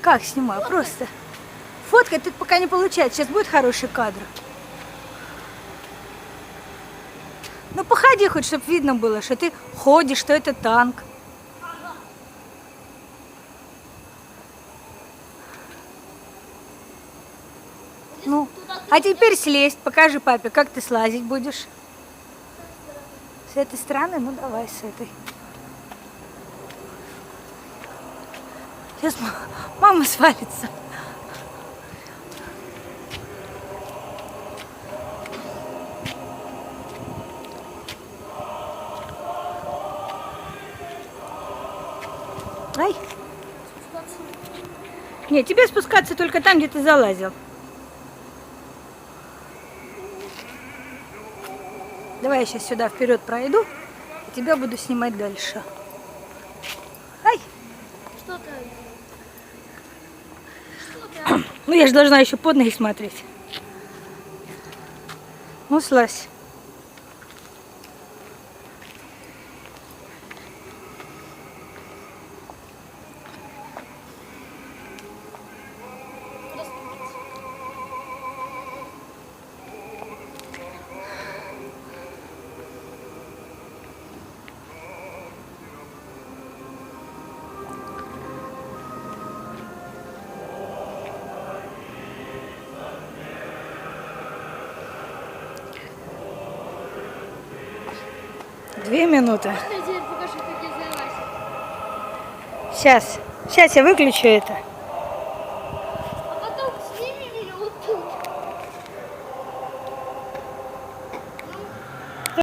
Как снимаю? Просто. Фоткать тут пока не получается. Сейчас будет хороший кадр. Ну походи хоть, чтобы видно было, что ты ходишь, что это танк. Ну, а теперь слезть, покажи папе, как ты слазить будешь. С этой стороны? Ну давай с этой. Сейчас ма- мама свалится. Ай. Нет, тебе спускаться только там, где ты залазил. Давай я сейчас сюда вперед пройду, и тебя буду снимать дальше. Ай! Что ты? Ну я же должна еще под ноги смотреть. Ну, слазь. Две минуты. Сейчас. Сейчас я выключу это.